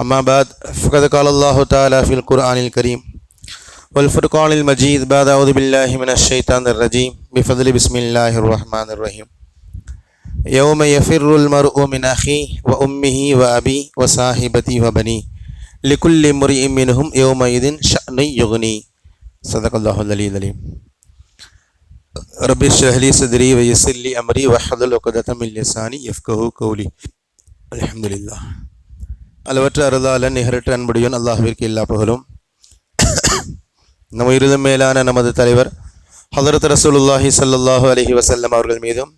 أما بعد فقد قال الله تعالى في القرآن الكريم والفرقان المجيد بعد أعوذ بالله من الشيطان الرجيم. بفضل بسم الله الرحمن الرحيم. يوم يفر المرء من أخيه وأمه وأبيه وصاحبته وبنيه لكل امرئ منهم يومئذ شأن يغني. صدق الله العلي العليم رب اشرح لي صدري ويسر لي أمري واحلل عقدة من لساني يفقهوا قولي. الحمد لله. அளவற்ற அருளாளன் நிகரற்ற அன்புடையன் அல்லாஹுவிற்கு எல்லா புகழும். நம் இருதும் மேலான நமது தலைவர் ஹதரத் ரசூலுல்லாஹி சல்லாஹு அலஹி வசல்லம் அவர்கள் மீதும்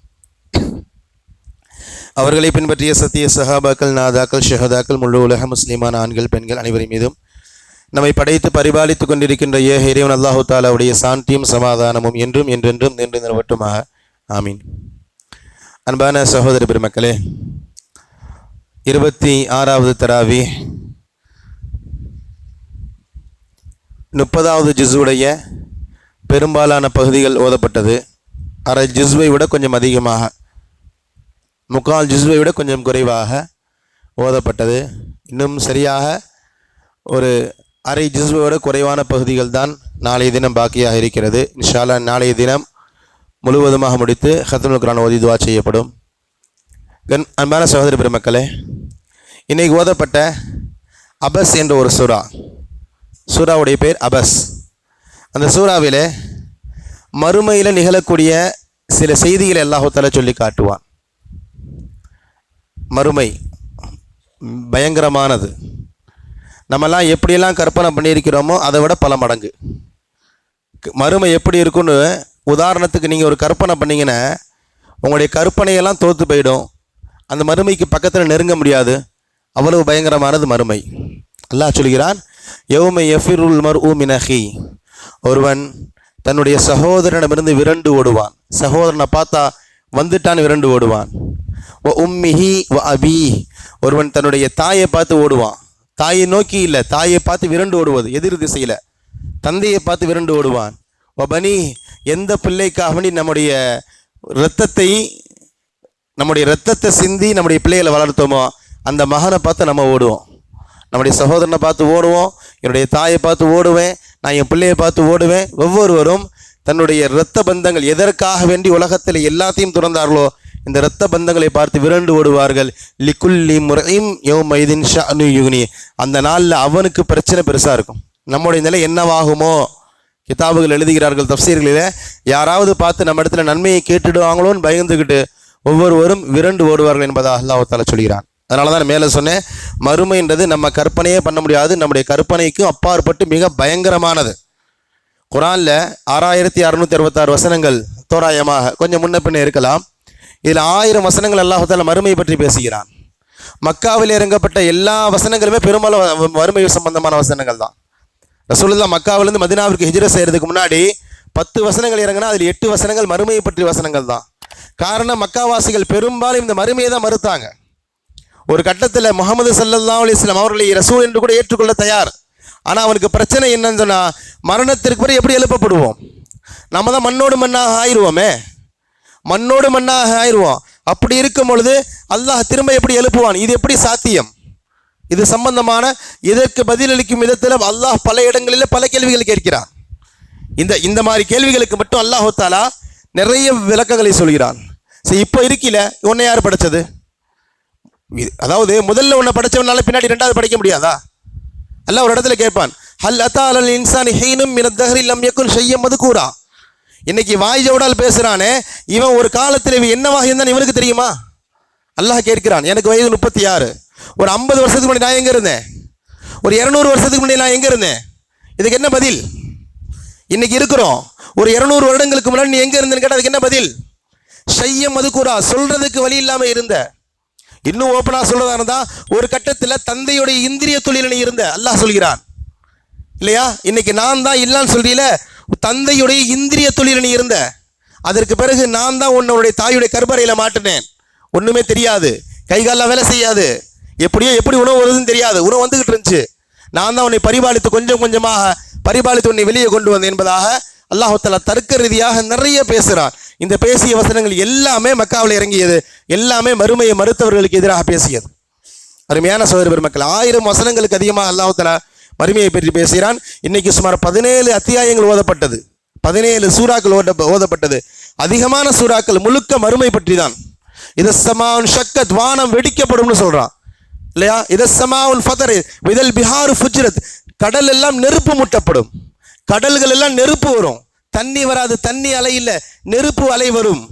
அவர்களை பின்பற்றிய சத்திய சஹாபாக்கள் நாதாக்கள் ஷஹதாக்கள் முழு உலக முஸ்லீமான ஆண்கள் பெண்கள் அனைவரின் மீதும் நம்மை படைத்து பரிபாலித்துக் கொண்டிருக்கின்ற ஏக இறைவன் அல்லாஹு தாலாவுடைய சாந்தியும் சமாதானமும் என்றும் என்றென்றும் நின்று நிறுவட்டுமாக. ஆமீன். அன்பான சகோதர பெருமக்களே இருபத்தி ஆறாவது தராவி. முப்பதாவது ஜிஸுடைய பெரும்பாலான பகுதிகள் ஓதப்பட்டது. அரை ஜிஸ்வை விட கொஞ்சம் அதிகமாக முக்கால் ஜிஸ்வை விட கொஞ்சம் குறைவாக ஓதப்பட்டது. இன்னும் சரியாக ஒரு அரை ஜிஸ்வை விட குறைவான பகுதிகள் தான் நாளைய தினம் பாக்கியாக இருக்கிறது. இன்ஷால்லா நாளைய தினம் முழுவதுமாக முடித்து ஹத்தமுல் குரான் ஓதி துவா செய்யப்படும். கண் அன்பான சகோதரி பெருமக்களே இன்றைக்கு ஓதப்பட்ட அபஸ் என்ற ஒரு சூறா. சூறாவுடைய பேர் அபஸ். அந்த சூறாவில் மறுமையில் நிகழக்கூடிய சில செய்திகளை அல்லாஹால சொல்லி காட்டுவான். மறுமை பயங்கரமானது. நம்மெல்லாம் எப்படியெல்லாம் கற்பனை பண்ணியிருக்கிறோமோ அதை விட பல மடங்கு. மறுமை எப்படி இருக்குன்னு உதாரணத்துக்கு நீங்கள் ஒரு கற்பனை பண்ணிங்கன்னா உங்களுடைய கற்பனையெல்லாம் தோற்று போயிடும். அந்த மறுமைக்கு பக்கத்தில் நெருங்க முடியாது. அவ்வளவு பயங்கரமானது மறுமை. அல்லாஹ் சொல்கிறான் எவ்மை எஃபிருல் மர் மினஹி ஒருவன் தன்னுடைய சகோதரனிடமிருந்து விரண்டு ஓடுவான். சகோதரனை பார்த்தா வந்துட்டான் விரண்டு ஓடுவான். ஒ உம்மிஹி வ அபி. ஒருவன் தன்னுடைய தாயை பார்த்து ஓடுவான். தாயை நோக்கி இல்லை தாயை பார்த்து விரண்டு ஓடுவது எதிர் திசையில். தந்தையை பார்த்து விரண்டு ஓடுவான். வ பனி. எந்த பிள்ளைக்காக வேண்டி நம்முடைய இரத்தத்தை நம்முடைய ரத்தத்தை சிந்தி நம்முடைய பிள்ளைகளை வளர்த்தோமோ அந்த மகனை பார்த்து நம்ம ஓடுவோம். நம்முடைய சகோதரனை பார்த்து ஓடுவோம் என்னுடைய தாயை பார்த்து ஓடுவேன் நான் என் பிள்ளையை பார்த்து ஓடுவேன். ஒவ்வொருவரும் தன்னுடைய இரத்த பந்தங்கள் எதற்காக வேண்டி உலகத்தில் எல்லாத்தையும் துறந்தார்களோ இந்த இரத்த பந்தங்களை பார்த்து விரண்டு ஓடுவார்கள். லிக்குல்லி முறையும் யோ மைதின் ஷானு யுக்னி. அந்த நாளில் அவனுக்கு பிரச்சனை பெருசாக இருக்கும். நம்முடைய நிலை என்னவாகுமோ? கிதாபுகள் எழுதுகிறார்கள் தப்சீர்களில். யாராவது பார்த்து நம்ம இடத்துல நன்மையை கேட்டுடுவாங்களோன்னு பயந்துக்கிட்டு ஒவ்வொருவரும் விரண்டு ஓடுவார்கள் என்பதாக அல்லாஹால சொல்கிறான். அதனால தான் மேலே சொன்னேன் மறுமைன்றது நம்ம கற்பனையே பண்ண முடியாது நம்முடைய கற்பனைக்கும் அப்பாற்பட்டு மிக பயங்கரமானது. குரானில் ஆறாயிரத்தி அறுநூத்தி அறுபத்தாறு வசனங்கள் தோராயமாக கொஞ்சம் முன்ன பின்ன இருக்கலாம். இதில் ஆயிரம் வசனங்கள் அல்லாஹால தாலா மறுமையை பற்றி பேசுகிறான். மக்காவில் இறங்கப்பட்ட எல்லா வசனங்களுமே பெரும்பாலும் வறுமை சம்பந்தமான வசனங்கள் தான். ரசூலுல்லா மக்காவிலிருந்து மதினாவிற்கு ஹிஜ்ர செய்யறதுக்கு முன்னாடி பத்து வசனங்கள் இறங்கினா அதில் எட்டு வசனங்கள் மறுமையை பற்றிய வசனங்கள் தான். காரணம் மக்காவாசிகள் பெரும்பாலும் இந்த மறுமையை தான் மறுத்தாங்க. ஒரு கட்டத்தில் முகமது சல்லா அலைஹி வஸல்லம் அவர்களை ரசூல் என்று கூட ஏற்றுக்கொள்ள தயார். ஆனால் அவனுக்கு பிரச்சனை என்னன்னு சொன்னால் மரணத்திற்கு பிறகு எப்படி எழுப்பப்படுவோம்? நம்ம தான் மண்ணோடு மண்ணாக ஆயிடுவோமே மண்ணோடு மண்ணாக ஆயிடுவோம் அப்படி இருக்கும் பொழுது அல்லாஹ் திரும்ப எப்படி எழுப்புவான்? இது எப்படி சாத்தியம்? இது சம்பந்தமான இதற்கு பதிலளிக்கும் விதத்தில் அல்லாஹ் பல இடங்களில் பல கேள்விகள் கேட்கிறான். இந்த இந்த மாதிரி கேள்விகளுக்கு மட்டும் அல்லாஹோத்தாலா நிறைய விளக்கங்களை சொல்கிறான். சரி இப்போ இருக்கல உன்னை யார் படைச்சது? இது- அதாவது முதல்ல உன்னை படைச்சவனால பின்னாடி ரெண்டாவது படைக்க முடியாதா? அல்ல ஒரு இடத்துல கேட்பான் ஹல் அத்தா அலல் இன்சானி ஹீனும் மின தஹரி லம் யக்குன் மது கூறா இன்னைக்கு வாய் ஜவுடால் பேசுகிறானே இவன் ஒரு காலத்தில் இவன் என்னவாக இருந்தான் இவனுக்கு தெரியுமா? அல்லாஹ் கேட்கிறான் எனக்கு வயது முப்பத்தி ஆறு ஒரு ஐம்பது வருஷத்துக்கு முன்னாடி நான் எங்கே இருந்தேன்? ஒரு இரநூறு வருஷத்துக்கு முன்னாடி நான் எங்கே இருந்தேன்? இதுக்கு என்ன பதில்? இன்னைக்கு இருக்கிறோம். ஒரு இரநூறு வருடங்களுக்கு முன்னாடி நீ எங்க இருந்தேன்னு கேட்டால் அதுக்கு என்ன பதில்? ஷையம் மதுக்கூரா சொல்றதுக்கு வழி இல்லாம இருந்த. இன்னும் ஓப்பனாக சொல்றதா இருந்தா ஒரு கட்டத்தில் தந்தையுடைய இந்திரிய தொழில் நீ இருந்த. அல்லாஹ் சொல்கிறான். இல்லையா? இன்னைக்கு நான் தான் இல்லைன்னு சொல்றீல தந்தையுடைய இந்திரிய தொழில் நீ இருந்த. அதற்கு பிறகு நான் தான் உன்னுடைய தாயுடைய கருப்பறையில மாட்டினேன். ஒண்ணுமே தெரியாது. கைகாலெலாம் வேலை செய்யாது. எப்படியோ எப்படி உணவு வருதுன்னு தெரியாது. உணவு வந்துகிட்டு இருந்துச்சு. நான் தான் உன்னை பரிபாலித்து கொஞ்சம் கொஞ்சமாக பரிபாலித்து உன்னை வெளியே கொண்டு வந்தேன் என்பதாக அல்லாஹால தர்க்க ரீதியாக நிறைய பேசுகிறார் இந்த பேசிய வசனங்கள் எல்லாமே மக்காவில் இறங்கியது. எல்லாமே மறுமையை மறுத்தவர்களுக்கு எதிராக பேசியது. அருமையான சோதரி பெருமக்கள் ஆயிரம் வசனங்களுக்கு அதிகமாக அல்லாஹ் மறுமையை பற்றி பேசுகிறான். இன்னைக்கு சுமார் பதினேழு அத்தியாயங்கள் ஓதப்பட்டது. பதினேழு சூறாக்கள் ஓத ஓதப்பட்டது. அதிகமான சூறாக்கள் முழுக்க மறுமை பற்றி தான் இதசமான் ஷக்கத் வானம் வெடிக்கப்படும்னு சொல்றான். இல்லையா? இதசமாவுன் ஃபதர் விதல் பிஹாரு ஃபுஜ்ரத். கடல் எல்லாம் நெருப்பு முட்டப்படும். கடல்கள் எல்லாம் நெருப்பு வரும். தண்ணி வராது தண்ணி அலை இல்லை நெருப்பு அலை வரும்.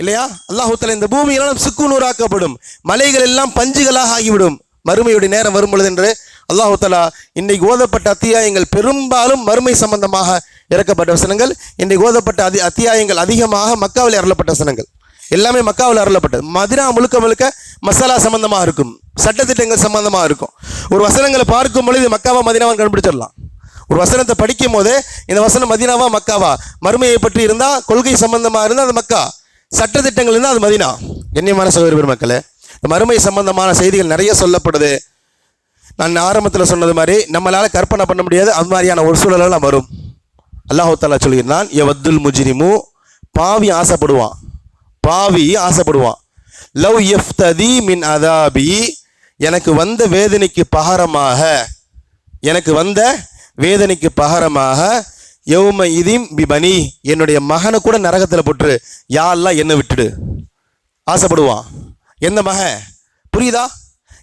இல்லையா? அல்லாஹூத்தல இந்த பூமியெல்லாம் சுக்குநூறாக்கப்படும் மலைகள் எல்லாம் பஞ்சுகளாக ஆகிவிடும். மறுமையுடைய நேரம் வரும் பொழுது என்று அல்லாஹூத்தலா இன்னைக்கு ஓதப்பட்ட அத்தியாயங்கள் பெரும்பாலும் மறுமை சம்பந்தமாக இறக்கப்பட்ட வசனங்கள். இன்னைக்கு ஓதப்பட்ட அதி அத்தியாயங்கள் அதிகமாக மக்காவில் அருளப்பட்ட வசனங்கள். எல்லாமே மக்காவில் அருளப்பட்டது. மதினா முழுக்க முழுக்க மசாலா சம்பந்தமாக இருக்கும். சட்டத்திட்டங்கள் சம்பந்தமாக இருக்கும். ஒரு வசனங்களை பார்க்கும் பொழுது மக்காவை மதினாவை கண்டுபிடிச்சிடலாம். ஒரு வசனத்தை படிக்கும் போது இந்த வசனம் மதினாவா மக்காவா? மறுமையை பற்றி இருந்தால் கொள்கை சம்பந்தமாக இருந்தால் அது மக்கா. சட்டத்திட்டங்கள் இருந்தால் அது மதினா. கண்ணியமான சகோதரி பெருமக்களே இந்த மறுமை சம்பந்தமான செய்திகள் நிறைய சொல்லப்படுது. நான் ஆரம்பத்தில் சொன்னது மாதிரி நம்மளால் கற்பனை பண்ண முடியாது அது மாதிரியான ஒரு சூழலெல்லாம் வரும். அல்லாஹாலா சொல்லியிருந்தான் எவத்துல் முஜ்ரிமு பாவி ஆசைப்படுவான். பாவி ஆசைப்படுவான். லவ் எஃப்ததி மின் அதாபி எனக்கு வந்த வேதனைக்கு பகரமாக எனக்கு வந்த வேதனைக்கு பகரமாக யௌம இதீம் பிபனி என்னுடைய மகனை கூட நரகத்தில் போட்டுரு. யாரெல்லாம் என்னை விட்டுடு? ஆசைப்படுவான். எந்த மகன்? புரியுதா?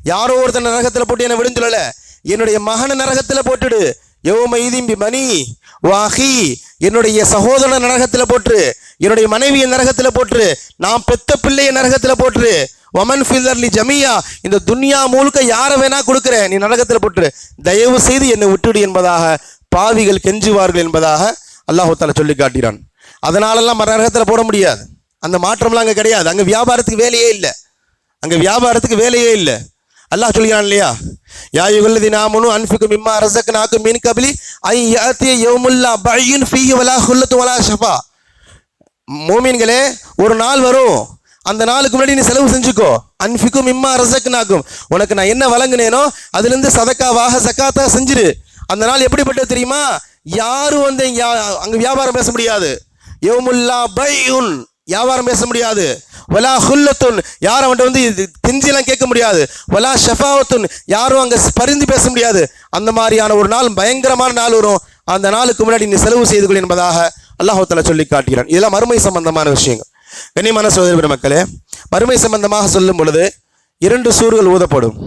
யாரோ ஒருத்தன் நரகத்தில் போட்டு என்னை விடுன்னு என்னுடைய மகனை நரகத்தில் போட்டுடு. யௌம இதீம் பிபனி வாஹி என்னுடைய சகோதரன் நரகத்தில் போட்டுரு. என்னுடைய மனைவியை நரகத்தில் போட்டுரு. நான் பெத்த பிள்ளையை நரகத்தில் போட்டுரு. ஒமன் ஃபில்லர்லி ஜமியா இந்த துன்யா முழுக்க யாரை வேணா கொடுக்குறேன் நீ நரகத்தில் போட்டுரு. தயவு செய்து என்னை விட்டுடு என்பதாக பாவிகள் கெஞ்சுவார்கள் என்பதாக அல்லாஹு சொல்லி காட்டுகிறான். அதனாலெல்லாம் நரகத்தில் போட முடியாது. அந்த மாற்றம்லாம் அங்கே கிடையாது. அங்கே வியாபாரத்துக்கு வேலையே இல்லை. அங்கே வியாபாரத்துக்கு வேலையே இல்லை. அல்லாஹ் சொல்கிறான் இல்லையா? யா யுகல்லதி நாமனு அன்ஃபிக்கு மிம்மா ரசக் நாக்கு மீன் கபிலி ஐ யாத்திய யோமுல்லா பையின் ஃபீஹி வலா ஹுல்லத்து வலா ஷஃபா. மோமீன்களே ஒரு நாள் வரும். அந்த நாளுக்கு முன்னாடி நீ செலவு செஞ்சுக்கோ. அன்ஃபிக்கும் இம்மா ரசக்னாக்கும் உனக்கு நான் என்ன வழங்கினேனோ அதுலேருந்து சதக்காவாக சக்காத்தா செஞ்சிரு. அந்த நாள் எப்படிப்பட்டது தெரியுமா? யாரும் வந்து அங்கே வியாபாரம் பேச முடியாது. யௌமுல்லா பையுன் வியாபாரம் பேச முடியாது. வலா ஹுல்லத்துன். யாரும் அவன்கிட்ட வந்து இது கேட்க முடியாது. வலா ஷஃபாவத்துன். யாரும் அங்கே பரிந்து பேச முடியாது. அந்த மாதிரியான ஒரு நாள் பயங்கரமான நாள் வரும். அந்த நாளுக்கு முன்னாடி நீ செலவு செய்து கொள் என்பதாக அல்லாஹு சொல்லி காட்டுகிறான். இதெல்லாம் மறுமை சம்பந்தமான விஷயங்கள். கண்ணியமான சோதரி பெருமக்களே மறுமை சம்பந்தமாக சொல்லும் பொழுது இரண்டு சூறுகள் ஊதப்படும்.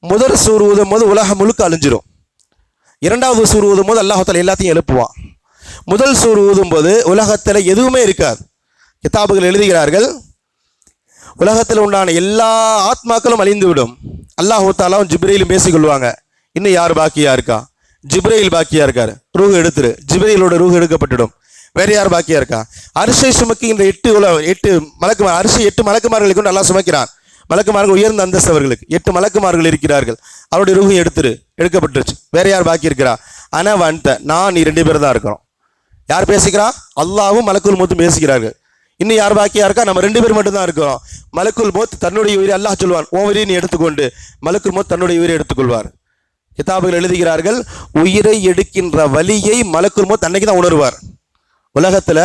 முதல் சூறு ஊதும் போது உலகம் முழுக்க அழிஞ்சிரும். இரண்டாவது சூறு ஊதும் போது அல்லாஹத்தில் எல்லாத்தையும் எழுப்புவான். முதல் சூறு ஊதும் போது உலகத்தில் எதுவுமே இருக்காது. கிதாபுகள் எழுதுகிறார்கள் உலகத்தில் உண்டான எல்லா ஆத்மாக்களும் அழிந்து விடும் தாலாவும் ஜிப்ரையிலும் பேசிக்கொள்வாங்க. இன்னும் யார் பாக்கியா இருக்கா? ஜிப்ரையில் பாக்கியா இருக்காரு. ரூஹ் எடுத்துரு. ஜிப்ரையிலோட ரூஹ் எடுக்கப்பட்டுடும் வேற யார் பாக்கியா இருக்கா? அரிசை சுமக்குகின்ற எட்டு எட்டு மலக்குமார் அரிசி எட்டு மலக்குமார்களை கொண்டு நல்லா சுமக்கிறான். மலக்குமார்கள் உயர்ந்த அந்தஸ்து அவர்களுக்கு. எட்டு மலக்குமார்கள் இருக்கிறார்கள். அவருடைய ரூஹை எடுத்துரு எடுக்கப்பட்டுருச்சு. வேற யார் பாக்கி இருக்கிறா? ஆனா வந்த நான் நீ ரெண்டு பேர் தான் இருக்கிறோம் யார் பேசிக்கிறான் அல்லாவும் மலக்குள் மூத்தும் பேசிக்கிறார்கள். இன்னும் யார் பாக்கியா இருக்கா? நம்ம ரெண்டு பேர் மட்டும் தான் இருக்கிறோம் மலக்குள் மோத் தன்னுடைய உயிரை அல்லாஹ் சொல்வான். ஓ உயிரை நீ எடுத்துக்கொண்டு. மலக்குள் மோத் தன்னுடைய உயிரை எடுத்துக்கொள்வார். கிதாபுகள் எழுதுகிறார்கள் உயிரை எடுக்கின்ற வலியை மலக்குள் மோத் அன்னைக்கு தான் உணர்வார். உலகத்துல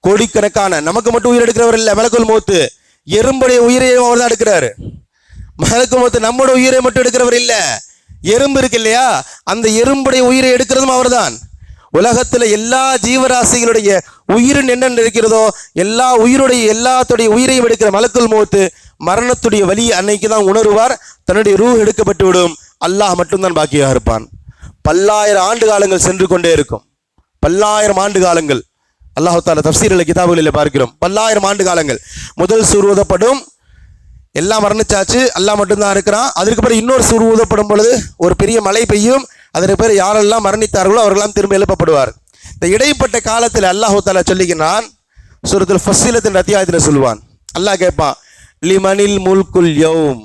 கோடிக்கணக்கான நமக்கு மட்டும் உயிர் எடுக்கிறவர் இல்லை மலக்குள் மூத்து எறும்புடைய உயிரையும் அவர் தான் எடுக்கிறாரு. மலக்கு மூத்து நம்மளோட உயிரை மட்டும் எடுக்கிறவர் இல்லை. எறும்பு இருக்கு இல்லையா? அந்த எறும்புடைய உயிரை எடுக்கிறதும் அவர்தான் உலகத்துல எல்லா ஜீவராசிகளுடைய உயிரின் என்னென்ன இருக்கிறதோ எல்லா உயிருடைய எல்லாத்துடைய உயிரையும் எடுக்கிற மலக்குள் மூத்து மரணத்துடைய வலி அன்னைக்கு தான் உணருவார். தன்னுடைய ரூ எடுக்கப்பட்டு விடும். அல்லாஹ் மட்டும்தான் பாக்கியாக இருப்பான். பல்லாயிரம் ஆண்டு காலங்கள் சென்று கொண்டே இருக்கும். பல்லாயிரம் ஆண்டு காலங்கள். அல்லாஹால தப்சீரில் கிதாபுகளில் பார்க்கிறோம். பல்லாயிரம் ஆண்டு காலங்கள். முதல் சூர் ஊதப்படும். எல்லாம் மரணிச்சாச்சு. அல்லாஹ் மட்டும்தான் இருக்கிறான். அதற்கு பிறகு இன்னொரு சூர் ஊதப்படும் பொழுது ஒரு பெரிய மழை பெய்யும். அதற்கு பிறகு யாரெல்லாம் மரணித்தார்களோ அவர்களெல்லாம் திரும்ப எழுப்பப்படுவார். இந்த இடைப்பட்ட காலத்தில் அல்லாஹு தாலா சொல்லுகிறான் சூரத்தில் ஃபஸ்ஸிலத்தின் அத்தியாயத்தில் சொல்லுவான். அல்லாஹ் கேட்பான் லிமனில் முல்குல் யௌம்.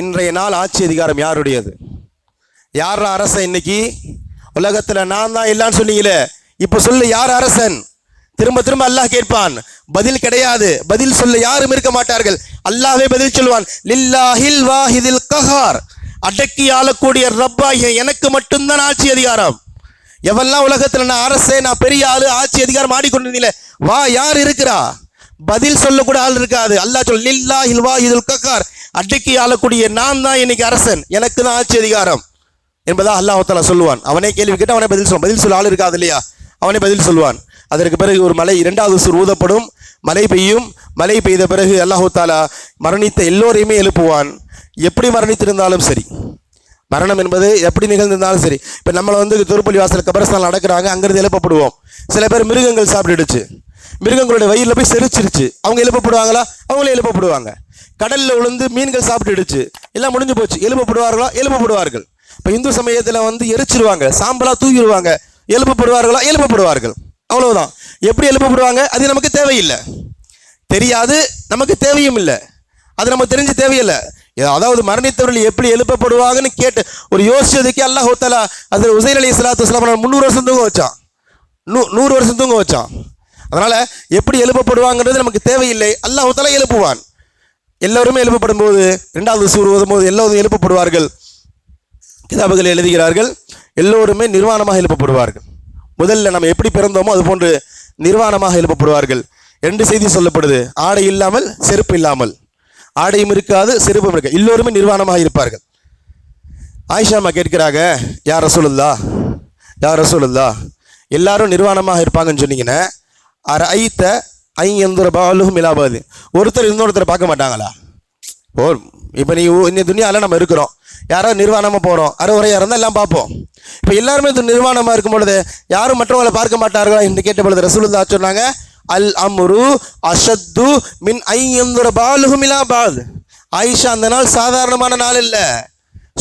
இன்றைய நாள் ஆட்சி அதிகாரம் யாருடையது? யார் அரசை இன்னைக்கு? உலகத்தில் நான் தான் இல்லைன்னு சொன்னீங்களே. இப்போ சொல்லு யார் அரசன்? திரும்ப திரும்ப அல்லாஹ் கேட்பான். பதில் கிடையாது. பதில் சொல்ல யாரும் இருக்க மாட்டார்கள். அல்லாஹ்வே பதில் சொல்லுவான் லில்லாஹில் வாஹிதில் கஹார். அடக்கி ஆளக்கூடிய ரப்பாகிய எனக்கு மட்டும்தான் ஆட்சி அதிகாரம். எவெல்லாம் உலகத்தில் நான் அரசே நான் பெரிய ஆளு ஆட்சி அதிகாரம் ஆடிக்கொண்டிருந்தீங்களே வா யார் இருக்கிறா? பதில் சொல்லக்கூட ஆள் இருக்காது. அல்லாஹ் சொல் லில்லாஹில் வாஹிதுல் கஹார். அடக்கி ஆளக்கூடிய நான் தான் இன்னைக்கு அரசன். எனக்கு தான் ஆட்சி அதிகாரம். என்பதா அல்லாஹ் சொல்லுவான். அவனே கேள்வி கேட்டு அவனே பதில் சொல்லுவான் பதில் சொல்ல ஆள் இருக்காது இல்லையா? அவனே பதில் சொல்லுவான் அதற்கு பிறகு ஒரு மலை இரண்டாவது சுர் ஊதப்படும். மழை பெய்யும். மழை பெய்த பிறகு அல்லாஹு தாலா மரணித்த எல்லோரையுமே எழுப்புவான். எப்படி மரணித்திருந்தாலும் சரி. மரணம் என்பது எப்படி நிகழ்ந்திருந்தாலும் சரி. இப்போ நம்மளை வந்து திருப்பள்ளி வாசல் கபரஸ்தான் நடக்கிறாங்க அங்கிருந்து எழுப்பப்படுவோம். சில பேர் மிருகங்கள் சாப்பிட்டுடுச்சு. மிருகங்களுடைய வயிறில் போய் செரிச்சிருச்சு. அவங்க எழுப்பப்படுவாங்களா? அவங்களே எழுப்பப்படுவாங்க. கடலில் விழுந்து மீன்கள் சாப்பிட்டுடுச்சு. எல்லாம் முடிஞ்சு போச்சு. எழுப்பப்படுவார்களா? எழுப்பப்படுவார்கள். இப்போ இந்து சமயத்தில் வந்து எரிச்சிருவாங்க. சாம்பலாக தூக்கிடுவாங்க. எழுப்பப்படுவார்களா எழுப்பப்படுவார்கள் அவ்வளவுதான். எப்படி எழுப்பப்படுவாங்க அது நமக்கு தேவையில்லை. தெரியாது நமக்கு தேவையும் இல்லை. அது நமக்கு தெரிஞ்சு தேவையில்லை. அதாவது மரணித்தவர்கள் எப்படி எழுப்பப்படுவாங்கன்னு கேட்டு ஒரு யோசிச்சதுக்கே அல்லாஹ் ஹோத்தலா அதில் உசைன் அலி இஸ்லாத்து இஸ்லாம் முந்நூறு வருஷம் தூங்க வச்சான். நூ நூறு வருஷம் தூங்க வச்சான். அதனால் எப்படி எழுப்பப்படுவாங்கன்றது நமக்கு தேவையில்லை. அல்லாஹ் ஹோத்தலா எழுப்புவான். எல்லோருமே எழுப்பப்படும் போது ரெண்டாவது சூர் ஓதும் போது எல்லோரும் எழுப்பப்படுவார்கள். கிதாபுகள் எழுதுகிறார்கள். எல்லோருமே நிர்வாணமாக எழுப்பப்படுவார்கள். முதல்ல நம்ம எப்படி பிறந்தோமோ அது போன்று நிர்வாணமாக எழுப்பப்படுவார்கள். ரெண்டு செய்தி சொல்லப்படுது. ஆடை இல்லாமல் செருப்பு இல்லாமல். ஆடையும் இருக்காது செருப்பும் இருக்காது. எல்லோருமே நிர்வாணமாக இருப்பார்கள். ஆயிஷா அம்மா கேட்கிறாங்க யார் ரசூலுல்லா யார் ரசூலுல்லா எல்லாரும் நிர்வாணமாக இருப்பாங்கன்னு சொன்னீங்கன்னா. அரை ஐத்த ஐ எந்தொரு பாலுகும் இலாபாது ஒருத்தர் இன்னொருத்தரை பார்க்க மாட்டாங்களா? ஓ இப்போ நீ இந்த துணியால நம்ம இருக்கிறோம். யாராவது நிர்வாணமாக போகிறோம் அறுவரையாக இருந்தால் எல்லாம் பார்ப்போம். இப்போ எல்லாருமே இது நிர்வாணமாக இருக்கும் பொழுது யாரும் மற்றவங்களை பார்க்க மாட்டார்களா என்று கேட்ட பொழுது ரசூலுல்லா சொன்னாங்க அல் அம்ரு அஷத்து மின் ஐ பாலுகுமிலா பால். ஆயிஷா அந்த நாள் சாதாரணமான நாள் இல்லை.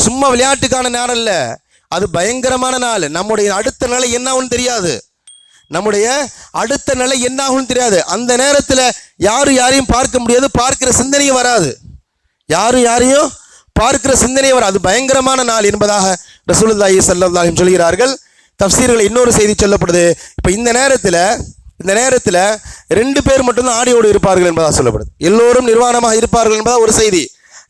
சும்மா விளையாட்டுக்கான நாள் இல்லை. அது பயங்கரமான நாள். நம்முடைய அடுத்த நிலை என்ன ஆகும்னு தெரியாது. நம்முடைய அடுத்த நிலை என்ன ஆகும்னு தெரியாது. அந்த நேரத்தில் யாரும் யாரையும் பார்க்க முடியாது. பார்க்கிற சிந்தனையும் வராது. யாரும் யாரையும் பார்க்கிற சிந்தனை வராது அது பயங்கரமான நாள் என்பதாக ரசூலுல்லாஹி சல்லாஹிம் சொல்கிறார்கள். தஃசீர்கள் இன்னொரு செய்தி சொல்லப்படுது. இப்போ இந்த நேரத்தில் இந்த நேரத்தில் ரெண்டு பேர் மட்டும்தான் ஆடியோடு இருப்பார்கள் என்பதாக சொல்லப்படுது. எல்லோரும் நிர்வாணமாக இருப்பார்கள் என்பதாக ஒரு செய்தி.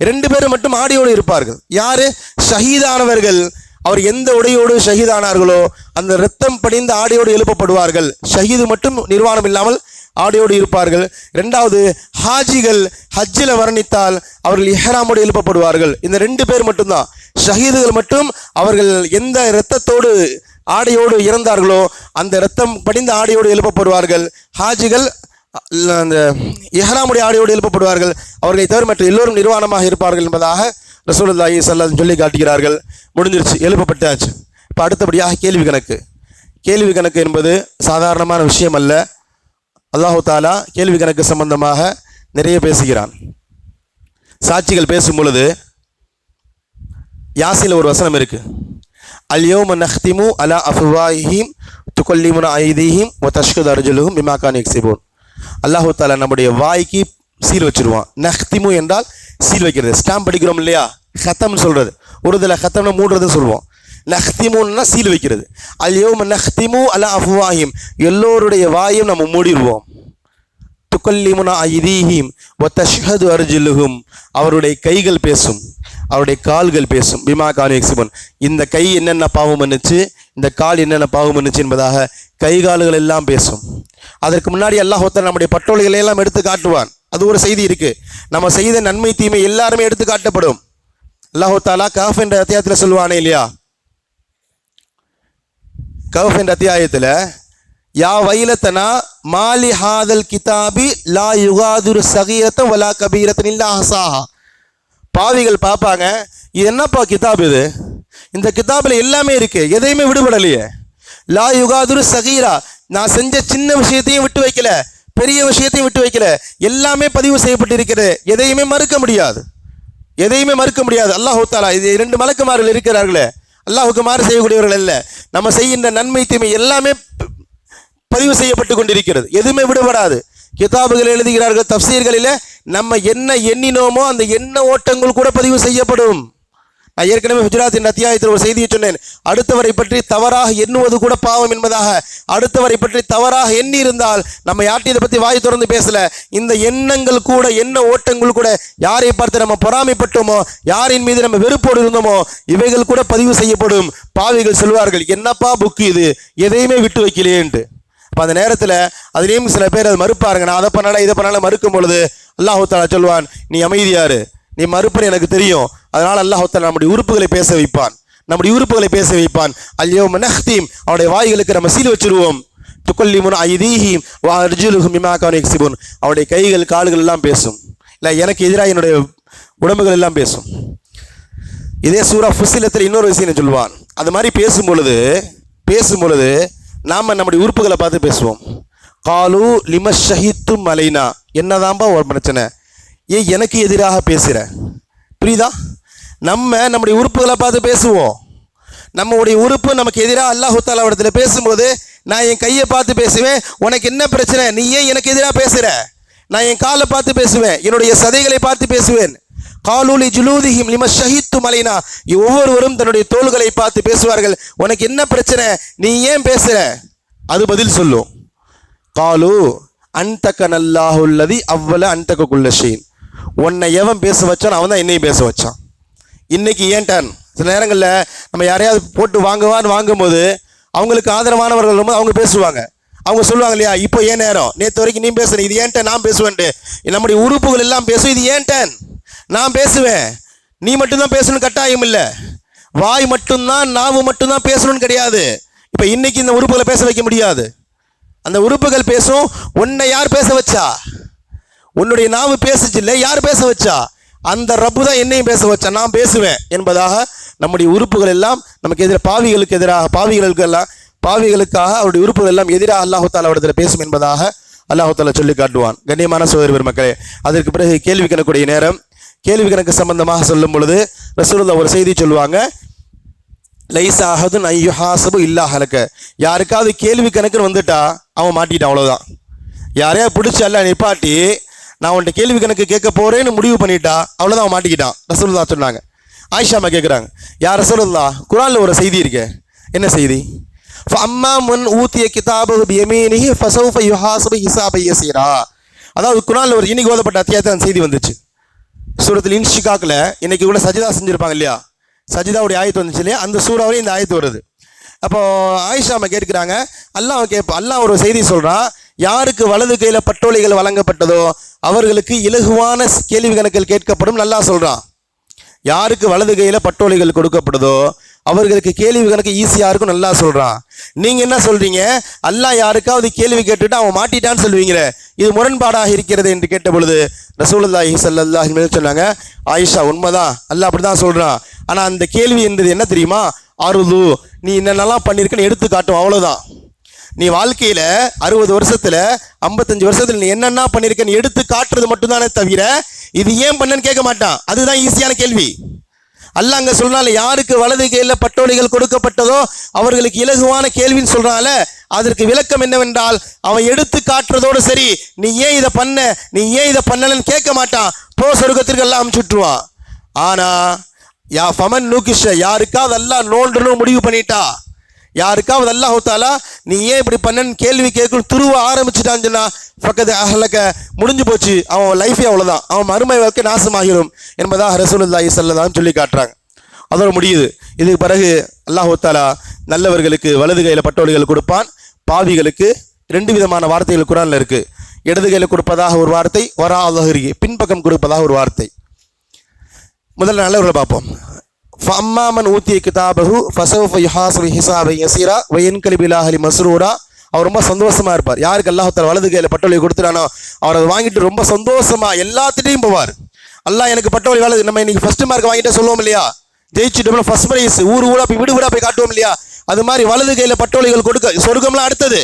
ரெண்டு பேர் மட்டும் ஆடியோடு இருப்பார்கள். யார்? ஷஹீதானவர்கள். அவர் எந்த உடையோடு ஷஹீதானார்களோ அந்த இரத்தம் படிந்த ஆடையோடு எழுப்பப்படுவார்கள். ஷஹீது மட்டும் நிர்வாணம் இல்லாமல் ஆடையோடு இருப்பார்கள். ரெண்டாவது ஹாஜிகள் ஹஜ்ஜில் வர்ணித்தால் அவர்கள் இஹராமோடு எழுப்பப்படுவார்கள். இந்த ரெண்டு பேர் மட்டும்தான். ஷஹீதுகள் மட்டும் அவர்கள் எந்த இரத்தத்தோடு ஆடையோடு இறந்தார்களோ அந்த இரத்தம் படிந்த ஆடையோடு எழுப்பப்படுவார்கள். ஹாஜிகள் அந்த இஹராமுடைய ஆடையோடு எழுப்பப்படுவார்கள். அவர்களை தவிர மற்ற எல்லோரும் நிர்வாணமாக இருப்பார்கள் என்பதாக ரசூலுல்லாஹி சல்லாஹ் சொல்லி காட்டுகிறார்கள். முடிஞ்சிருச்சு எழுப்பப்பட்டாச்சு. இப்போ அடுத்தபடியாக கேள்வி கணக்கு. கேள்வி கணக்கு என்பது சாதாரணமான விஷயம் அல்ல. அல்லாஹு தாலா கேள்வி கணக்கு சம்பந்தமாக நிறைய பேசுகிறான். சாட்சிகள் பேசும் பொழுது யாசில ஒரு வசனம் இருக்கு. அல்யோம நஹ்திமு அலா அஃப்வாஹிம் துக்கொல்லிமுன ஐதீஹிம் ஒ தஷ்கத் அர்ஜுலுஹும் பிமாகான் எக்ஸிபோன் அல்லாஹு தாலா நம்முடைய வாய்க்கு சீல் வச்சிருவான். நஹ்திமு என்றால் சீல் வைக்கிறது. ஸ்டாம்ப் அடிக்கிறோம் இல்லையா? ஹத்தம்னு சொல்றது. தலை ஹத்தம்னு மூடுறதுன்னு சொல்லுவோம் நஹ்திமுன்னா சீல் வைக்கிறது அல்யோம நஹ்திமு அலா அஃப்வாஹிம் எல்லோருடைய வாயும் நம்ம மூடிடுவோம் துக்கல்லிமுனா ஐதீஹிம் ஒத்தஷ்ஹது அர்ஜுலுஹும் அவருடைய கைகள் பேசும் அவருடைய கால்கள் பேசும் பிமா காலி எக்ஸிபன் இந்த கை என்னென்ன பாவம் பண்ணுச்சு? இந்த கால் என்னென்ன பாவம் பண்ணுச்சு என்பதாக கை கால்கள் எல்லாம் பேசும். அதற்கு முன்னாடி அல்லாஹோத்தர் நம்முடைய பட்டோலைகளை எல்லாம் எடுத்து காட்டுவான். அது ஒரு செய்தி இருக்கு. நம்ம செய்த நன்மை தீமை எல்லாருமே எடுத்து காட்டப்படும். அல்லாஹோ தாலா காஃப் என்ற அத்தியாயத்தில் சொல்லுவானே இல்லையா? கவுஃப் என்ற அத்தியாயத்தில் யா வைலத்தனா மாலி ஹாதல் கிதாபி லா யுகாதுரு சகீரத்தம் வலா கபீரத்தன் இல்லா ஹசாஹா. பாவிகள் பார்ப்பாங்க இது என்னப்பா கிதாப் இது? இந்த கிதாபில் எல்லாமே இருக்கு எதையுமே விடுபடலையே. லா யுகாதுரு சகீரா நான் செஞ்ச சின்ன விஷயத்தையும் விட்டு வைக்கல பெரிய விஷயத்தையும் விட்டு வைக்கல எல்லாமே பதிவு செய்யப்பட்டிருக்கிறது எதையுமே மறுக்க முடியாது. எதையுமே மறுக்க முடியாது. அல்லாஹ் தாலா இது இரண்டு மலக்குமார்கள் இருக்கிறார்களே அல்லாஹுக்கு மாறு செய்யக்கூடியவர்கள் அல்ல. நம்ம செய்கின்ற நன்மை தீமை எல்லாமே பதிவு செய்யப்பட்டு கொண்டிருக்கிறது. எதுவுமே விடுபடாது கிதாபுகள் எழுதுகிறார்கள் தப்சீர்களில் நம்ம என்ன எண்ணினோமோ அந்த எண்ண ஓட்டங்கள் கூட பதிவு செய்யப்படும். நான் ஏற்கனவே குஜராத்தின் அத்தியாயத்தில் ஒரு செய்தியை சொன்னேன். அடுத்தவரை பற்றி தவறாக எண்ணுவது கூட பாவம் என்பதாக. அடுத்தவரை பற்றி தவறாக எண்ணி இருந்தால் நம்ம யார்கிட்ட இதை பற்றி வாய் திறந்து பேசல. இந்த எண்ணங்கள் கூட எண்ண ஓட்டங்கள் கூட யாரை பார்த்து நம்ம பொறாமைப்பட்டோமோ யாரின் மீது நம்ம வெறுப்போடு இருந்தோமோ இவைகள் கூட பதிவு செய்யப்படும். பாவிகள் சொல்வார்கள் என்னப்பா புக்கு இது? எதையுமே விட்டு வைக்கலையேன்ட்டு அப்போ அந்த நேரத்தில் அதுலேயும் சில பேர் அது மறுப்பாருங்க. நான் அதை பண்ணல இதை பண்ணல மறுக்கும் பொழுது அல்லாஹு தாலா சொல்வான் நீ அமைதியாரு. நீ மறுப்பன்னு எனக்கு தெரியும். அதனால் அல்லாஹு நம்முடைய உறுப்புகளை பேச வைப்பான். நம்முடைய உறுப்புகளை பேச வைப்பான். அல்லையோ நஹ்தீம் அவனுடைய வாய்களுக்கு நம்ம சீல் வச்சிருவோம். துக்கல்லிமுன் ஐதீஹிம் வா அர்ஜுலுஹும் மிமா கானு அவனுடைய அவருடைய கைகள் கால்கள் எல்லாம் பேசும். இல்லை எனக்கு எதிராக என்னுடைய உடம்புகள் எல்லாம் பேசும். இதே சூரா ஃபுசிலத்தில் இன்னொரு விஷயம் சொல்லுவான்? அது மாதிரி பேசும் பொழுது பேசும் பொழுது நாம் நம்முடைய உறுப்புகளை பார்த்து பேசுவோம். காலு லிம ஷஹித்து மலைனா என்னதான்பா ஒரு பிரச்சனை? ஏன் எனக்கு எதிராக பேசுகிற புரியுதா? நம்ம நம்முடைய உறுப்புகளை பார்த்து பேசுவோம். நம்முடைய உறுப்பு நமக்கு எதிராக அல்லாஹு தாலாவிடத்துல பேசும்போது நான் என் கையை பார்த்து பேசுவேன். உனக்கு என்ன பிரச்சனை? நீ ஏன் எனக்கு எதிராக பேசுகிற நான் என் காலை பார்த்து பேசுவேன். என்னுடைய சதைகளை பார்த்து பேசுவேன். காலூலி ஜுலூதிஹிம் லிம ஷஹித்து மலைனா ஒவ்வொருவரும் தன்னுடைய தோள்களை பார்த்து பேசுவார்கள். உனக்கு என்ன பிரச்சனை? நீ ஏன் பேசுற? அது பதில் சொல்லும். காலு அன்தக்க நல்லாஹுல்லதி அவ்வள அன்தக்க குல்லஷீன் உன்னை எவன் பேச வச்சான் அவன் தான் என்னையும் பேச வச்சான். இன்றைக்கி ஏன் டர்ன் சில நேரங்களில் நம்ம யாரையாவது போட்டு வாங்குவான்னு வாங்கும்போது அவங்களுக்கு ஆதரவானவர்கள் வரும்போது அவங்க பேசுவாங்க. அவங்க சொல்லுவாங்க இல்லையா இப்போ ஏன் நேரம்? நேற்று வரைக்கும் நீ பேசுற இது ஏன்ட்ட நான் பேசுவேன்ட்டு. நம்முடைய உறுப்புகள் எல்லாம் பேசும் இது ஏன்டன் நான் பேசுவேன். நீ மட்டும்தான் பேசணும் கட்டாயம் இல்லை. வாய் மட்டும்தான் நாவு மட்டும்தான் பேசணும்னு கிடையாது. இப்போ இன்னைக்கு இந்த உறுப்புகளை பேச வைக்க முடியாது. அந்த உறுப்புகள் பேசும் உன்னை யார் பேச வச்சா? உன்னுடைய நாவு பேசுச்சு இல்லை யார் பேச வச்சா? அந்த ரப்பு தான் என்னையும் பேச வச்சா நான் பேசுவேன் என்பதாக நம்முடைய உறுப்புகள் எல்லாம் நமக்கு எதிராக பாவிகளுக்கு எதிராக பாவிகளுக்கு எல்லாம் பாவிகளுக்காக அவருடைய உறுப்புகள் எல்லாம் எதிராக அல்லாஹு தாலா இடத்துல பேசும் என்பதாக அல்லாஹு தாலா சொல்லி காட்டுவான் கண்ணியமான சோதரி பெருமக்களே அதற்கு பிறகு கேள்வி கணக்குடைய நேரம். கேள்வி கணக்கு சம்பந்தமாக சொல்லும் பொழுது ரசூலுல்லாஹ் ஒரு செய்தி சொல்லுவாங்க லைசாஹதுன் ஐயுஹாசபு இல்லா ஹலக்க யாருக்காவது கேள்வி கணக்குன்னு வந்துட்டா அவன் மாட்டிட்டான் அவ்வளோதான் யாரையா பிடிச்சி அல்ல நிப்பாட்டி நான் உன்ட்ட கேள்வி கணக்கு கேட்க போறேன்னு முடிவு பண்ணிட்டா அவ்வளோதான் அவன் மாட்டிக்கிட்டான். ரசூல்லா சொன்னாங்க. ஆயிஷாமா கேட்குறாங்க யார் ரசூலுல்லா குரானில் ஒரு செய்தி இருக்கே. என்ன செய்தி? அம்மா முன் ஊத்திய கிதாபு பியமீனிஹி ஃபசௌஃப யுஹாசபு ஹிசாபை யசீரா. அதாவது குரானில் ஒரு இன்னைக்கு ஓதப்பட்ட அத்தியாயத்தை அந்த செய்தி வந்துச்சு. சூரத்தில் இன்ஷிகாக்கில் இன்னைக்கு கூட சஜிதா செஞ்சுருப்பாங்க இல்லையா? சஜிதாவுடைய ஆயத்து வந்துச்சு இல்லையா? அந்த சூறாவிலே இந்த ஆயத்து வருது. அப்போது ஆயிஷா அம்மா கேட்குறாங்க அல்லாஹ் கேட்ப அல்லாஹ் ஒரு செய்தி சொல்கிறான் யாருக்கு வலது கையில் பட்டோலைகள் வழங்கப்பட்டதோ அவர்களுக்கு இலகுவான கேள்வி கணக்கில் கேட்கப்படும் நல்லா சொல்கிறான் யாருக்கு வலது கையில் பட்டோலைகள் கொடுக்கப்படுதோ அவர்களுக்கு கேள்வி கணக்கு ஈஸியாக இருக்கும் நல்லா சொல்கிறான் நீங்கள் என்ன சொல்கிறீங்க அல்லா யாருக்காவது கேள்வி கேட்டுட்டு அவன் மாட்டிட்டான்னு சொல்லுவீங்களே இது முரண்பாடாக இருக்கிறது என்று கேட்ட பொழுது ரசூலுல்லாஹி சல்லாஹி சொன்னாங்க ஆயிஷா உண்மைதான் அல்லா அப்படி தான் சொல்கிறான் ஆனால் அந்த கேள்வி என்றது என்ன தெரியுமா? அருது நீ என்னென்னலாம் பண்ணியிருக்கன்னு எடுத்து காட்டும் அவ்வளோதான் நீ வாழ்க்கையில் அறுபது வருஷத்தில் ஐம்பத்தஞ்சு வருஷத்தில் நீ என்னென்ன பண்ணியிருக்கன்னு எடுத்து காட்டுறது மட்டும்தானே தவிர இது ஏன் பண்ணன்னு கேட்க மாட்டான். அதுதான் ஈஸியான கேள்வி. அல்ல அங்க சொல்றால யாருக்கு வலது கையில் பட்டோலிகள் கொடுக்கப்பட்டதோ அவர்களுக்கு இலகுவான கேள்வின்னு சொல்றால அதற்கு விளக்கம் என்னவென்றால் அவன் எடுத்து காட்டுறதோடு சரி நீ ஏன் இதை பண்ண நீ ஏன் இதை பண்ணலன்னு கேட்க மாட்டான். போ சொர்க்கத்திற்கு எல்லாம் அமுச்சுட்டுருவான் ஆனா யா ஃபமன் நூகிஷ யாருக்காவது எல்லாம் நோண்டணும் முடிவு பண்ணிட்டா. யாருக்காவது அல்லாஹு தாலா நீ ஏன் இப்படி பண்ணன்னு கேள்வி கேட்கணும் துருவ ஆரம்பிச்சுட்டான்னு சொன்னா பக்கத்து அகலக்க முடிஞ்சு போச்சு. அவன் லைஃபே அவ்வளோதான் அவன் மறுமை வாழ்க்கை நாசமாகிடும். என்பதாக ரசூலுல்லாஹி ஸல்லல்லாஹு சொல்லி காட்டுறாங்க. அதோட முடியுது. இதுக்கு பிறகு அல்லாஹு தாலா நல்லவர்களுக்கு வலது கையில் பட்டோலிகள் கொடுப்பான். பாவிகளுக்கு ரெண்டு விதமான வார்த்தைகள் குரானில் இருக்கு. இடது கையில் கொடுப்பதாக ஒரு வார்த்தை வரா பின்பக்கம் கொடுப்பதாக ஒரு வார்த்தை. முதல்ல நல்லவர்களை பார்ப்போம். ஃபம்மாமன் ஊத்திய கிதாபகு ஃபசௌஃப யுஹாசபு ஹிசாபை யசீரா வயன்கலிபிலாஹலி மஸ்ரூரா அவர் ரொம்ப சந்தோஷமா இருப்பார். யாருக்கு அல்லாஹ் வலது கையில் பட்டோலி கொடுத்துட்டானோ அவர் அதை வாங்கிட்டு ரொம்ப சந்தோஷமா எல்லாத்துட்டையும் போவார். அல்லாஹ் எனக்கு பட்டோலி வலது நம்ம இன்னைக்கு ஃபர்ஸ்ட் மார்க் வாங்கிட்டே சொல்லுவோம் இல்லையா? ஜெயிச்சுட்டோம்னா ஃபர்ஸ்ட் பிரைஸ் ஊர் ஊரா போய் வீடு வீடா போய் காட்டுவோம் இல்லையா? அது மாதிரி வலது கையில் பட்டோலிகள் கொடுக்க சொர்க்கம்லாம் அடுத்தது.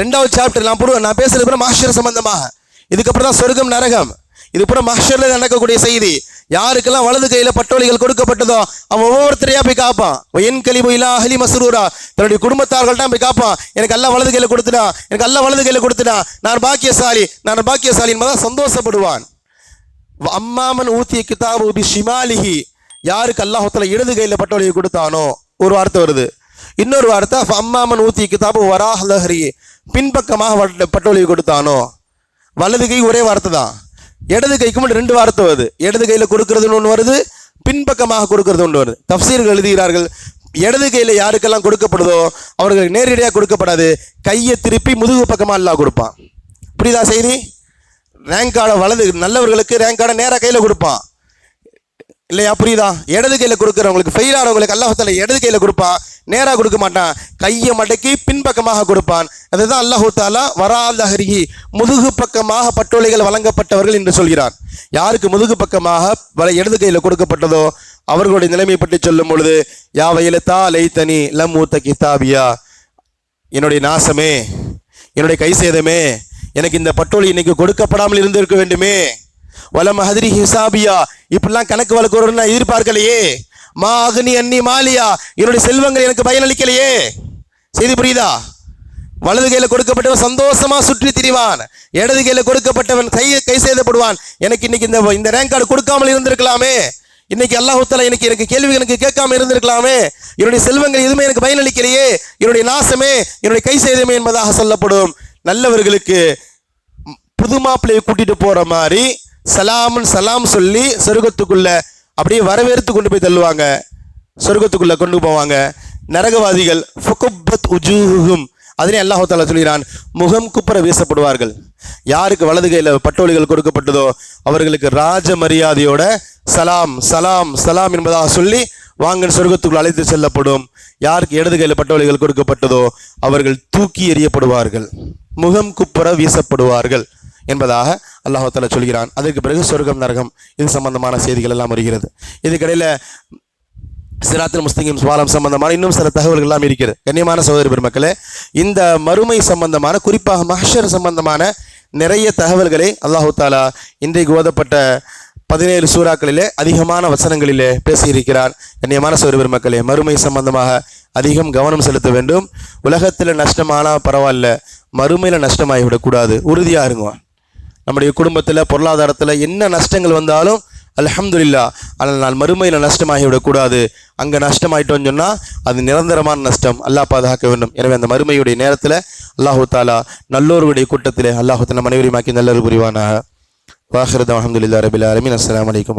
ரெண்டாவது சாப்டர் நான் புரு நான் பேசுறது பூரா மாஸ்டர் சம்பந்தமாக. இதுக்கப்புறம் தான் சொர்க்கம் நரகம். இது பூரா மாஸ்டர்ல நடக்கக்கூடிய செய்தி. யாருக்கெல்லாம் வலது கையில பட்டோலிகள் கொடுக்கப்பட்டதோ அவன் ஒவ்வொருத்தரையா போய் காப்பான். என் கழிவு இல்லா அஹலி மசரூரா. தன்னுடைய குடும்பத்தார்கள்ட்ட போய் காப்பான். எனக்கு எல்லாம் வலது கையில கொடுத்துடா எனக்கு எல்லாம் வலது கையில கொடுத்துடா நான் பாக்கியசாலி நான் பாக்கியசாலி என்பதான் சந்தோஷப்படுவான். அம்மாமன் ஊத்திய கிதாபு பி ஷிமாலிஹி. யாருக்கு அல்லாஹுத்தால இடது கையில் பட்டோலியை கொடுத்தானோ ஒரு வார்த்தை வருது. இன்னொரு வார்த்தை அம்மாமன் ஊத்திய கிதாபு வராஹலஹரி பின்பக்கமாக பட்டோலியை கொடுத்தானோ. வலது கை ஒரே வார்த்தை தான். இடது கைக்கு மட்டும் ரெண்டு வார்த்தை வருது. இடது கையில் கொடுக்கறதுன்னு ஒன்று வருது பின்பக்கமாக கொடுக்கறது ஒன்று வருது. தப்சீர்கள் எழுதுகிறார்கள் இடது கையில் யாருக்கெல்லாம் கொடுக்கப்படுதோ அவர்களுக்கு நேரடியாக கொடுக்கப்படாது. கையை திருப்பி முதுகு பக்கமாக எல்லாம் கொடுப்பான். புரியுதா செய்தி? ரேங்க் கார்டை வலது நல்லவர்களுக்கு ரேங்க் கார்டை நேராக கையில் கொடுப்பான். இல்லையா புரியுதா? இடது கையில் கொடுக்குறவங்களுக்கு ஃபெயில் ஆனவங்களுக்கு அல்லாஹால இடது கையில் கொடுப்பான். நேராக கொடுக்க மாட்டான். கையை மடக்கி பின்பக்கமாக கொடுப்பான். அதுதான் அல்லாஹூ தாலா வராலஹரிஹி முதுகு பக்கமாக பட்டோலைகள் வழங்கப்பட்டவர்கள் என்று சொல்கிறான். யாருக்கு முதுகு பக்கமாக வல இடது கையில் கொடுக்கப்பட்டதோ அவர்களுடைய நிலைமை பற்றி சொல்லும் பொழுது யா வயலத்தா லைத்தனி லம்மூத்த கித்தாபியா என்னுடைய நாசமே என்னுடைய கை சேதமே எனக்கு இந்த பட்டோலி இன்னைக்கு கொடுக்கப்படாமல் இருந்திருக்க வேண்டுமே. வலம் ஹதிரி ஹிசாபியா இப்படிலாம் கணக்கு வழக்கு நான் எதிர்பார்க்கலையே. மா அக்னி அன்னி மாலியா. என்னுடைய செல்வங்கள் எனக்கு பயனளிக்கலையே. செய்தி புரியுதா? வலது கையில் கொடுக்கப்பட்டவன் சந்தோஷமா சுற்றி திரிவான். இடது கையில் கொடுக்கப்பட்டவன் கை கை செய்தப்படுவான் எனக்கு இன்னைக்கு இந்த இந்த ரேங்க் கார்டு கொடுக்காமல் இருந்திருக்கலாமே. இன்னைக்கு அல்லாஹுத்தாலா எனக்கு எனக்கு கேள்வி எனக்கு கேட்காம இருந்திருக்கலாமே. என்னுடைய செல்வங்கள் எதுவுமே எனக்கு பயனளிக்கலையே. என்னுடைய நாசமே என்னுடைய கை செய்தமே என்பதாக சொல்லப்படும். நல்லவர்களுக்கு புது மாப்பிள்ளையை கூட்டிட்டு போற மாதிரி சலாம்னு சலாம் சொல்லி சொர்க்கத்துக்குள்ள அப்படியே வரவேற்று கொண்டு போய் தள்ளுவாங்க. சொர்க்கத்துக்குள்ளே கொண்டு போவாங்க. நரகவாதிகள் ஃபுகுபத் உஜூஹும் அதனே அல்லாஹால சொல்கிறான் முகம் குப்புற வீசப்படுவார்கள். யாருக்கு வலது கையில் பட்டோலிகள் கொடுக்கப்பட்டதோ அவர்களுக்கு ராஜ மரியாதையோட சலாம் சலாம் சலாம் என்பதாக சொல்லி வாங்கன் சொர்க்கத்துக்குள் அழைத்து செல்லப்படும். யாருக்கு இடது கையில் பட்டோலிகள் கொடுக்கப்பட்டதோ அவர்கள் தூக்கி எறியப்படுவார்கள். முகம் குப்புற வீசப்படுவார்கள். என்பதாக அல்லாஹால சொல்கிறான். அதற்கு பிறகு சொர்க்கம் நரகம் இது சம்பந்தமான செய்திகள் எல்லாம் வருகிறது. இதுக்கிடையில் சிராத்தில் முஸ்லிம் சுவாலம் சம்பந்தமான இன்னும் சில தகவல்கள் எல்லாம் இருக்கிறது. கண்ணியமான சகோதரி பெருமக்களே இந்த மறுமை சம்பந்தமான குறிப்பாக மஹர் சம்பந்தமான நிறைய தகவல்களை அல்லாஹு தாலா இன்றைக்கு ஓதப்பட்ட பதினேழு சூறாக்களிலே அதிகமான வசனங்களிலே பேசியிருக்கிறார். கண்ணியமான சகோதரி பெருமக்களே மறுமை சம்பந்தமாக அதிகம் கவனம் செலுத்த வேண்டும். உலகத்தில் நஷ்டமானால் பரவாயில்ல. மறுமையில் நஷ்டமாகிவிடக்கூடாது உறுதியாக இருங்க. நம்முடைய குடும்பத்தில் பொருளாதாரத்தில் என்ன நஷ்டங்கள் வந்தாலும் அல்ஹம்துலில்லா ஆனால் நான் மறுமையில் நஷ்டமாகிவிடக்கூடாது. அங்கே நஷ்டமாயிட்டோம்னு சொன்னால் அது நிரந்தரமான நஷ்டம். அல்லாஹ் பாதுகாக்க வேண்டும். எனவே அந்த மறுமையுடைய நேரத்தில் அல்லாஹு தாலா நல்லோருடைய கூட்டத்தில் அல்லாஹு தாலா மனைவரிமாக்கி நல்லது புரிவானாக. வாஹிரத் அஹமதுல்லா ரபில் அலமின் அஸ்லாம் வலைக்கம்